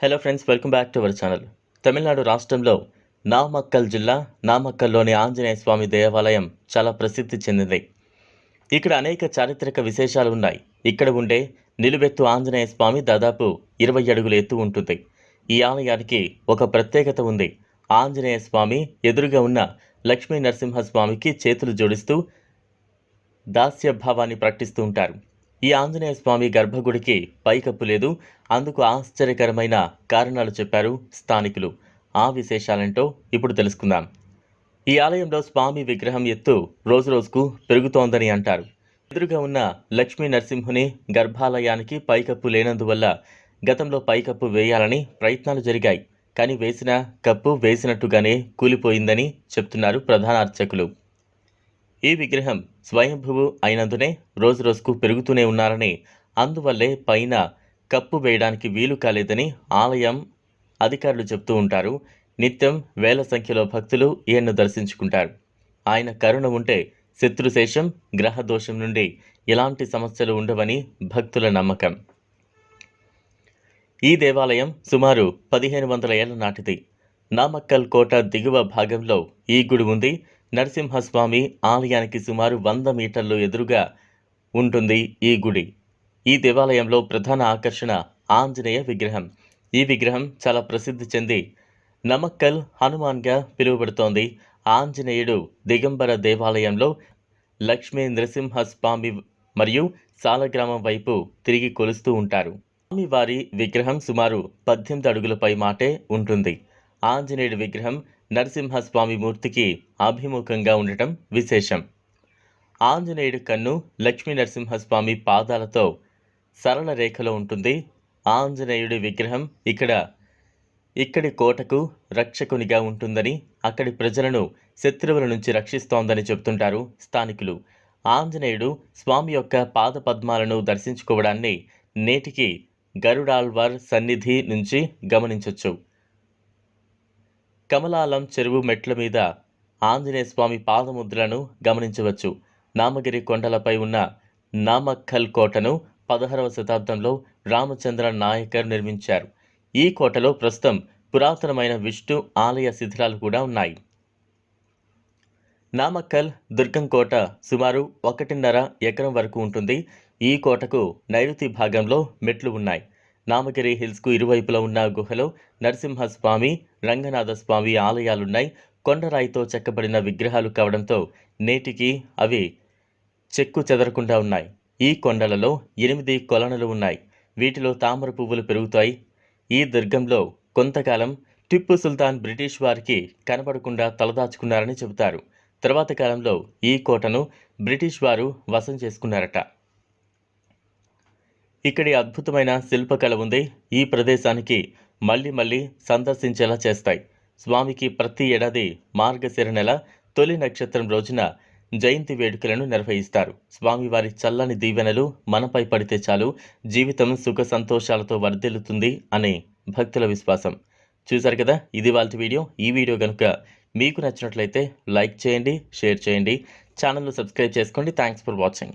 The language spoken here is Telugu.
Hello friends welcome back to our channel Tamil Nadu రాష్ట్రంలో నామక్కల్ జిల్లా నామక్కల్లోని ఆంజనేయ స్వామి దేవాలయం చాలా ప్రసిద్ధి చెందింది ఇక్కడ అనేక చారిత్రక విశేషాలు ఉన్నాయి ఇక్కడ ఉండే నిలువెత్తు ఆంజనేయ స్వామి దాదాపు ఇరవై అడుగుల ఎత్తు ఉంటుంది ఈ ఆలయానికి ఒక ప్రత్యేకత ఉంది ఆంజనేయ స్వామి ఎదురుగా ఉన్న లక్ష్మీ నరసింహస్వామికి చేతులు జోడిస్తూ దాస్య భావాన్ని ప్రకటిస్తూ ఉంటారు ఈ ఆంజనేయ స్వామి గర్భగుడికి పైకప్పు లేదు. అందుకు ఆశ్చర్యకరమైన కారణాలు చెప్పారు స్థానికులు. ఆ విశేషాలేంటో ఇప్పుడు తెలుసుకుందాం. ఈ ఆలయంలో స్వామి విగ్రహం ఎత్తు రోజురోజుకు పెరుగుతోందని అంటారు. ఎదురుగా ఉన్న లక్ష్మీ నరసింహుని గర్భాలయానికి పైకప్పు లేనందువల్ల గతంలో పైకప్పు వేయాలని ప్రయత్నాలు జరిగాయి. కానీ వేసిన కప్పు వేసినట్టుగానే కూలిపోయిందని చెప్తున్నారు ప్రధాన అర్చకులు ఈ విగ్రహం స్వయంభువు అయినందునే రోజురోజుకు పెరుగుతూనే ఉన్నారని అందువల్లే పైన కప్పు వేయడానికి వీలు కాలేదని ఆలయం అధికారులు చెప్తూ ఉంటారు. నిత్యం వేల సంఖ్యలో భక్తులు ఈయన్ను దర్శించుకుంటారు. ఆయన కరుణ ఉంటే శత్రుశేషం గ్రహదోషం నుండి ఎలాంటి సమస్యలు ఉండవని భక్తుల నమ్మకం. ఈ దేవాలయం సుమారు పదిహేను వందల ఏళ్ళ నాటిది. నామక్కల్ కోట దిగువ భాగంలో ఈ గుడి ఉంది. నరసింహస్వామి ఆలయానికి సుమారు వంద మీటర్లు ఎదురుగా ఉంటుంది ఈ గుడి. ఈ దేవాలయంలో ప్రధాన ఆకర్షణ ఆంజనేయ విగ్రహం. ఈ విగ్రహం చాలా ప్రసిద్ధి చెంది నమక్కల్ హనుమాన్గా పిలువబడుతోంది. ఆంజనేయుడు దిగంబర దేవాలయంలో లక్ష్మీ నృసింహస్వామి మరియు సాలగ్రామం వైపు తిరిగి కొలుస్తూ ఉంటారు. స్వామివారి విగ్రహం సుమారు పద్దెనిమిది అడుగులపై మాటే ఉంటుంది. ఆంజనేయుడి విగ్రహం నరసింహస్వామి మూర్తికి అభిముఖంగా ఉండటం విశేషం. ఆంజనేయుడి కన్ను లక్ష్మీ నరసింహస్వామి పాదాలతో సరళ రేఖలో ఉంటుంది. ఆంజనేయుడి విగ్రహం ఇక్కడ ఇక్కడి కోటకు రక్షకునిగా ఉంటుందని అక్కడి ప్రజలను శత్రువుల నుంచి రక్షిస్తోందని చెబుతుంటారు స్థానికులు. ఆంజనేయుడు స్వామి యొక్క పాద పద్మాలను దర్శించుకోవడాన్ని నేటికి గరుడాల్వార్ సన్నిధి నుంచి గమనించవచ్చు కమలాలం చెరువు మెట్ల మీద ఆంజనేయ స్వామి పాదముద్రలను గమనించవచ్చు. నామగిరి కొండలపై ఉన్న నామక్కల్ కోటను పదహారవ శతాబ్దంలో రామచంద్ర నాయకర్ నిర్మించారు. ఈ కోటలో ప్రస్తుతం పురాతనమైన విష్ణు ఆలయ శిథిలాలు కూడా ఉన్నాయి. నామక్కల్ దుర్గం కోట సుమారు ఒకటిన్నర ఎకరం వరకు ఉంటుంది. ఈ కోటకు నైరుతి భాగంలో మెట్లు ఉన్నాయి. నామగిరి హిల్స్కు ఇరువైపులా ఉన్న గుహలో నరసింహస్వామి రంగనాథస్వామి ఆలయాలున్నాయి. కొండరాయితో చెక్కబడిన విగ్రహాలు కావడంతో నేటికి అవి చెక్కు చెదరకుండా ఉన్నాయి. ఈ కొండలలో ఎనిమిది కొలనులు ఉన్నాయి. వీటిలో తామర పువ్వులు పెరుగుతాయి. ఈ దుర్గంలో కొంతకాలం టిప్పు సుల్తాన్ బ్రిటిష్ వారికి కనపడకుండా తలదాచుకున్నారని చెబుతారు. తర్వాత కాలంలో ఈ కోటను బ్రిటిష్ వారు వశం చేసుకున్నారట. ఇక్కడి అద్భుతమైన శిల్పకళ ఉంది. ఈ ప్రదేశానికి మళ్ళీ మళ్ళీ సందర్శించేలా చేస్తాయి. స్వామికి ప్రతి ఏడాది మార్గశిర నెల తొలి నక్షత్రం రోజున జయంతి వేడుకలను నిర్వహిస్తారు. స్వామివారి చల్లని దీవెనలు మనపై పడితే చాలు జీవితం సుఖ సంతోషాలతో వర్ధిల్లుతుంది అనే భక్తుల విశ్వాసం. చూశారు కదా ఇది వాళ్ళ వీడియో. ఈ వీడియో కనుక మీకు నచ్చినట్లయితే లైక్ చేయండి షేర్ చేయండి. ఛానల్ను సబ్స్క్రైబ్ చేసుకోండి. Thanks for watching.